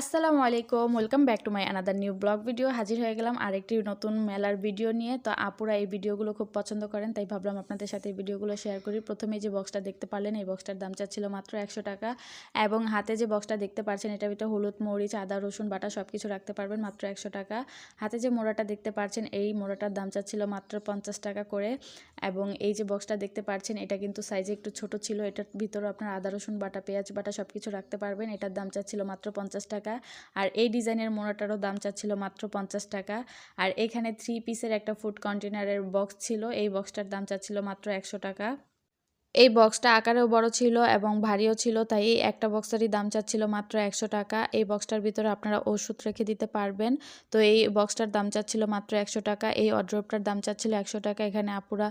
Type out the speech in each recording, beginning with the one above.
আসসালামু আলাইকুম, welcome back to my another new blog video হাজির হয়ে গেলাম আরেকটি নতুন মেলার ভিডিও নিয়ে। তো আপুরা এই ভিডিওগুলো খুব পছন্দ করেন, তাই ভাবলাম আপনাদের সাথে এই ভিডিওগুলো শেয়ার করি। প্রথমে যে বক্সটা দেখতে পারলেন, এই বক্সটার দাম চাচ্ছিল মাত্র একশো টাকা। এবং হাতে যে বক্সটা দেখতে পারছেন এটা ভিতরে হলুদ, মরিচ, আদা, রসুন, বাটা সব কিছু রাখতে পারবেন মাত্র একশো টাকা। হাতে যে মোড়াটা দেখতে পারছেন, এই মোড়াটার দাম চাচ্ছিল মাত্র পঞ্চাশ টাকা করে। এবং এই যে বক্সটা দেখতে পারছেন, এটা কিন্তু সাইজে একটু ছোট ছিল। এটার ভিতরে আপনার আদা, রসুন, বাটা, পেঁয়াজ, বাটা সব কিছু রাখতে পারবেন। এটার দাম চাচ্ছিল মাত্র পঞ্চাশ টাকা। আর এই ডিজাইনের মোড়াটারও দাম চাচ্ছিল মাত্র পঞ্চাশ টাকা। আর এখানে থ্রি পিসের একটা ফুড কন্টেনারের বক্স ছিল। এই বক্সটার দাম চাচ্ছিল মাত্র একশো টাকা। এই বক্সটা আকারেও বড় ছিল এবং ভারীও ছিল, তাই একটা বক্সেরই দাম চাচ্ছিল মাত্র একশো টাকা। এই বক্সটার ভিতরে আপনারা ওষুধ রেখে দিতে পারবেন। তো এই বক্সটার দাম চাচ্ছিল মাত্র একশো টাকা, এই অড্রপটার দাম চাচ্ছিল একশো টাকা। এখানে আপুরা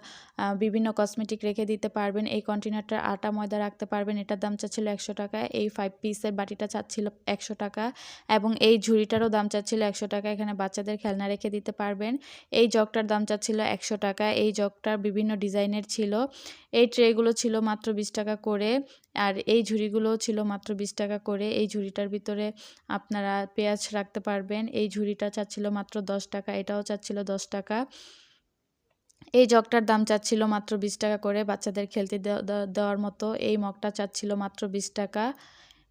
বিভিন্ন কসমেটিক রেখে দিতে পারবেন। এই কন্টেনারটার আটা ময়দা রাখতে পারবেন, এটার দাম চাচ্ছিল একশো টাকা। এই ফাইভ পিসের বাটিটা চাচ্ছিল একশো টাকা এবং এই ঝুড়িটারও দাম চাচ্ছিল একশো টাকা। এখানে বাচ্চাদের খেলনা রেখে দিতে পারবেন। এই জগটার দাম চাচ্ছিল একশো টাকা। এই জগটার বিভিন্ন ডিজাইনের ছিল। এই ট্রেগুলো ছিল মাত্র বিশ টাকা করে আর এই ঝুড়িগুলোও ছিল মাত্র বিশ টাকা করে। এই ঝুড়িটার ভিতরে আপনারা পেঁয়াজ রাখতে পারবেন। এই ঝুড়িটা চাচ্ছিল মাত্র দশ টাকা, এটাও চাচ্ছিল দশ টাকা। এই জগটার দাম চাচ্ছিল মাত্র বিশ টাকা করে বাচ্চাদের খেলতে দেওয়ার মতো। এই মগটা চাচ্ছিল মাত্র বিশ টাকা।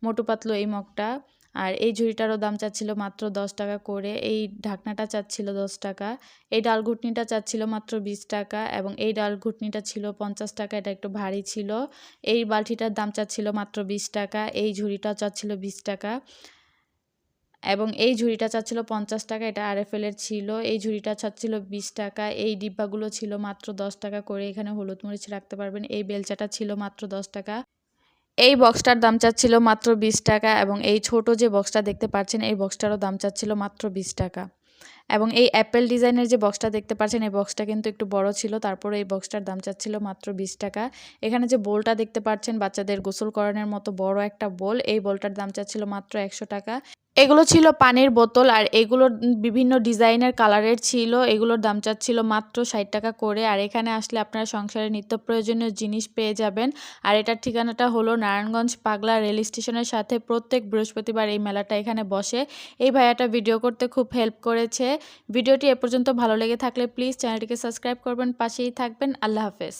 মোটু পাতলো এই মগটা। আর এই ঝুড়িটারও দাম চাচ্ছিল মাত্র দশ টাকা করে, এই ঢাকনাটা চাচ্ছিল দশ টাকা, এই ডাল ঘুটনিটা চাচ্ছিল মাত্র বিশ টাকা এবং এই ডাল ঘুটনিটা ছিল পঞ্চাশ টাকা, এটা একটু ভারী ছিল, এই বালতিটার দাম চাচ্ছিল মাত্র বিশ টাকা, এই ঝুড়িটা চাচ্ছিল বিশ টাকা এবং এই ঝুড়িটা চাচ্ছিল পঞ্চাশ টাকা, এটা আর আরএফএলের ছিল, এই ঝুড়িটা চাচ্ছিল বিশ টাকা, এই ডিব্বাগুলো ছিল মাত্র দশ টাকা করে, এখানে হলুদ মরিচ রাখতে পারবেন, এই বেলচাটা ছিল মাত্র দশ টাকা এই বক্সটার দাম চাচ্ছিল মাত্র বিশ টাকা এবং এই ছোট যে বক্সটা দেখতে পাচ্ছেন, এই বক্সটারও দাম চাচ্ছিল মাত্র বিশ টাকা। এবং এই অ্যাপেল ডিজাইনের যে বক্সটা দেখতে পাচ্ছেন, এই বক্সটা কিন্তু একটু বড় ছিল, তারপরে এই বক্সটার দাম চাচ্ছিল মাত্র বিশ টাকা। এখানে যে বোলটা দেখতে পাচ্ছেন, বাচ্চাদের গোসল করানোর মতো বড় একটা বোল, এই বোলটার দাম চাচ্ছিল মাত্র একশো টাকা। এগুলো ছিল পানির বোতল আর এগুলোর বিভিন্ন ডিজাইনের কালারের ছিল। এগুলোর দাম চাচ্ছিল মাত্র ষাট টাকা করে। আর এখানে আসলে আপনারা সংসারে নিত্য প্রয়োজনীয় জিনিস পেয়ে যাবেন। আর এটার ঠিকানাটা হলো নারায়ণগঞ্জ পাগলা রেল স্টেশনের সাথে প্রত্যেক বৃহস্পতিবার এই মেলাটা এখানে বসে। এই ভাইয়াটা ভিডিও করতে খুব হেল্প করেছে। ভিডিওটি এ পর্যন্ত ভালো লেগে থাকলে প্লিজ চ্যানেলটিকে সাবস্ক্রাইব করবেন, পাশেই থাকবেন। আল্লাহ হাফেজ।